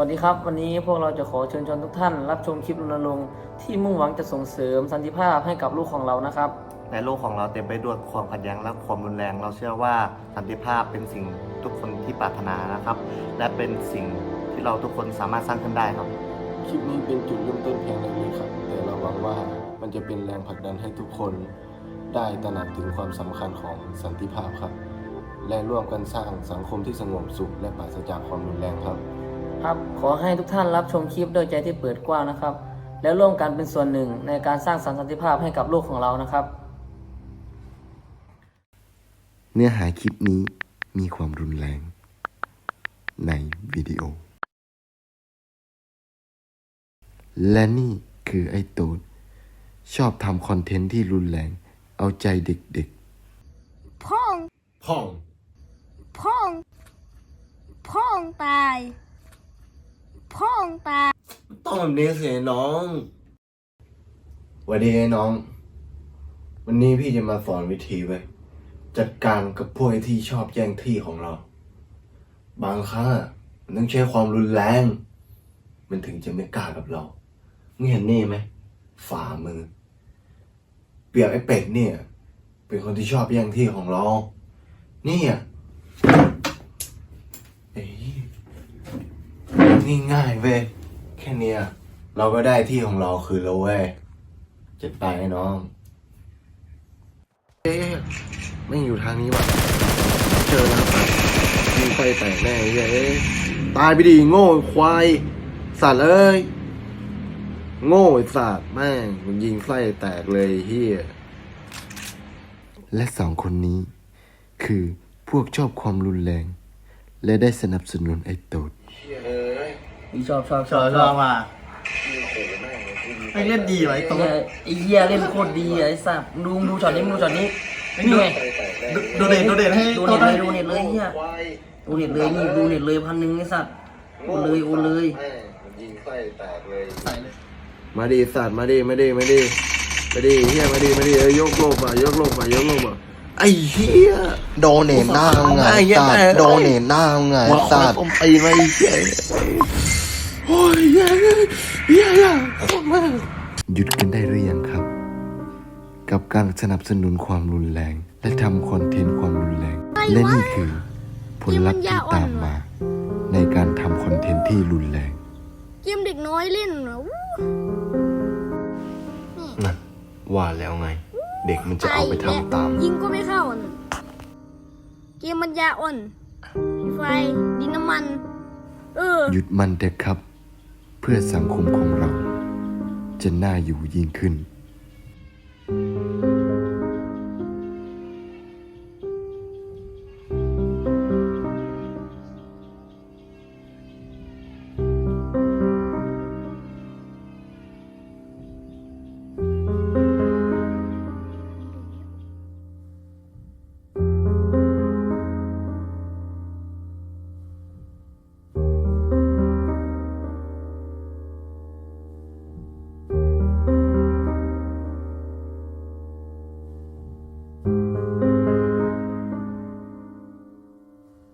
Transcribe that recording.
วัสดีครับ วันนี้พวกเราจะขอเชิญชวนทุกท่าน รับชมคลิปรณรงค์ที่มุ่งหวังจะส่งเสริมสันติภาพให้กับลูกของเรานะครับ ในโลกของเราเต็มไปด้วยความขัดแย้งและความรุนแรง เราเชื่อว่าสันติภาพเป็นสิ่งทุกคนที่ปรารถนานะครับ และเป็นสิ่งที่เราทุกคนสามารถสร้างขึ้นได้ครับ คลิปนี้เป็นจุดเริ่มต้นเพียงเล็กๆครับ แต่เราหวังว่ามันจะเป็นแรงผลักดันให้ทุกคน ได้ตระหนักถึงความสำคัญของสันติภาพครับ และร่วมกันสร้างสังคมที่สงบสุขและปราศจากความรุนแรงครับ ครับขอให้ทุกท่านรับชมคลิปด้วยใจที่เปิดกว้างนะครับ และร่วมกันเป็นส่วนหนึ่งในการสร้างสรรค์สันติภาพให้กับโลกของเรานะครับ เนื้อหาคลิปนี้มีความรุนแรง ในวิดีโอ และนี่คือไอ้ตูดชอบทำคอนเทนต์ที่รุนแรง เอาใจเด็กพ่อง พ่อง พ่อง พ่องตาย พ่องตา ต้องแบบนี้สิน้องวัสดีไอ้น้อง วันนี้พี่จะมาสอนวิธีไว้ยจัดการกับพวกไอ้ที่ชอบแย่งที่ของเรา บางครั้งอะมันต้องใช้ความรุนแรง มันถึงจะไม่กล้ากับเรามึงเห็นนี่ไหมฝ่ามือ เปรียบไอ้เป็ดเนี่ย เป็นคนที่ชอบแย่งที่ของเรา เนี่ยเอ้ยนี่ ง่ายเว้ยแค่เนี้ยเราก็ได้ที่ของเราคืนแล้วเว้ยจะไปไอ้น้องเอ๊ะไม่อยู่ทางนี้ว่ะเจอแล้วยิงไฟแตกแน่ไอ้เหี้ยเอ้ยตายไปดิโง่ควายสัตว์เอ้ยโง่ไอ้สัตว์แม่งมันยิงไส้แตกเลยเฮียและสองคนนี้ คือพวกชอบความรุนแรง และได้สนับสนุนไอ้โตด ชอบชอบชชออบบชชออบบมาไม่เล่นดีไว้ตรงไอ้เหี้ยเล่นโคตรดีไอ้สัตว์ดูดูช็อตนี้มึงดูช็อตนี้นี่ไงดูเด่นดูเด่นให้ดูเน็ตเลยดูเน็ตเลยเหี้ยดูเน็ตเลยนี่ดูเน็ตเลยพันหนึ่งไอ้สัตว์โอนเลยโอนเลยยิงไส้แตกเลยใส่เลยมาดิสัตว์มาดิมาดิมาดิมาดิเฮียมาดิมาดิเอ้ยยกโลกอะยกโลกอะยกโลกอะไอ้เฮียโดเนทหน้ามึงไงไอ้เหี้ยสัตแม่ว์โดเนทหน้ามึงไงว่าสัตว์อมตีมาไอ้เฮีย โอ้ยเฮียเฮียเฮียโคตรมากหยุดกันได้หรือยังครับ กับการสนับสนุนความรุนแรง และทำคอนเทนต์ความรุนแรง และนี่คือผลลัพธ์ที่ตามมา ในการทำคอนเทนต์ที่รุนแรงเกมเด็กน้อยเล่นเหรอวู้นะว่าแล้วไง เด็กมันจะเอาไปทำตาม ยิงก็ไม่เข้าน่ะเกมมันยาอ่อนไฟดินน้ำมัน เออ หยุดมันเถอะครับเพื่อสังคมของเรา จะน่าอยู่ยิ่งขึ้น